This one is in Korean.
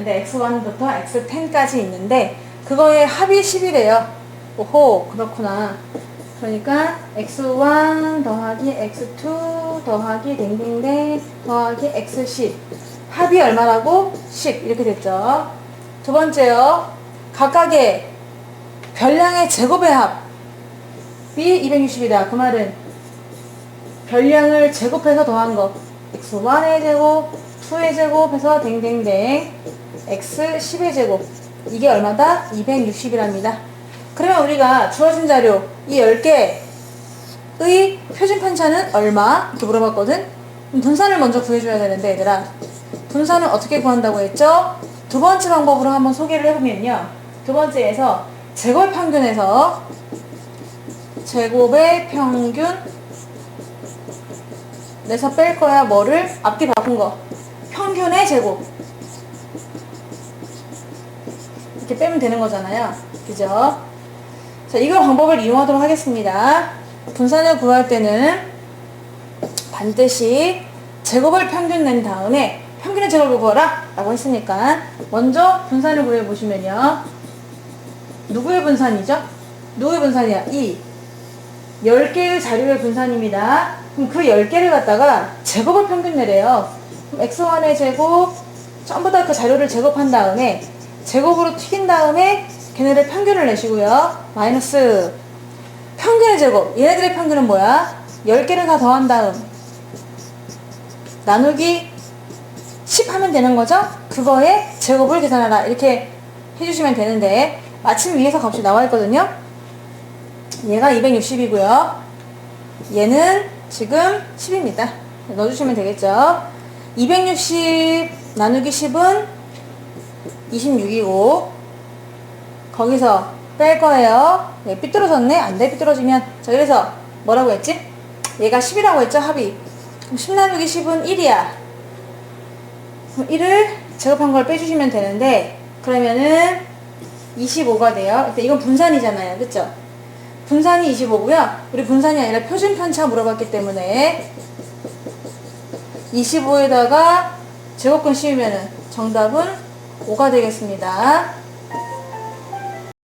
근데 x1부터 x10까지 있는데 그거의 합이 10이래요. 오호 그렇구나. 그러니까 x1 더하기 x2 더하기 댕댕댕 더하기 x10 합이 얼마라고? 10 이렇게 됐죠. 두 번째요. 각각의 별량의 제곱의 합이 260이다. 그 말은 별량을 제곱해서 더한 거 x1의 제곱, 2의 제곱해서 댕댕댕 x 10의 제곱 이게 얼마다? 260이랍니다. 그러면 우리가 주어진 자료 이 10개의 표준 편 차는 얼마? 이렇게 물어봤거든? 분산을 먼저 구해줘야 되는데 얘들아 분산은 어떻게 구한다고 했죠? 두 번째 방법으로 한번 소개를 해보면요. 두 번째에서 제곱 평균에서 제곱의 평균 내서 뺄 거야 뭐를 앞뒤 바꾼 거 평균의 제곱 이렇게 빼면 되는 거잖아요 그죠 자 이거 방법을 이용하도록 하겠습니다 분산을 구할 때는 반드시 제곱을 평균 낸 다음에 평균의 제곱을 구하라 라고 했으니까 먼저 분산을 구해 보시면요 누구의 분산이죠? 누구의 분산이야? 이 10개의 자료의 분산입니다. 그럼 그 10개를 갖다가 제곱을 평균 내래요. 그럼 x1의 제곱, 전부 다 그 자료를 제곱한 다음에 제곱으로 튀긴 다음에 걔네를 평균을 내시고요. 마이너스 평균의 제곱. 얘네들의 평균은 뭐야? 10개를 다 더한 다음 나누기 10 하면 되는 거죠? 그거의 제곱을 계산하라. 이렇게 해주시면 되는데 마침 위에서 값이 나와 있거든요. 얘가 260이고요. 얘는 지금 10입니다. 넣어주시면 되겠죠. 260 나누기 10은 26이고 거기서 뺄 거예요. 네, 삐뚤어졌네. 안 돼, 삐뚤어지면. 자, 그래서 뭐라고 했지? 얘가 10이라고 했죠, 합이. 그럼 10 나누기 10은 1이야. 그럼 1을 제곱한 걸 빼주시면 되는데 그러면은 25가 돼요. 일단 이건 분산이잖아요. 그쵸? 분산이 25고요. 우리 분산이 아니라 표준 편차 물어봤기 때문에 25에다가 제곱근 씌우면은 정답은 5가 되겠습니다.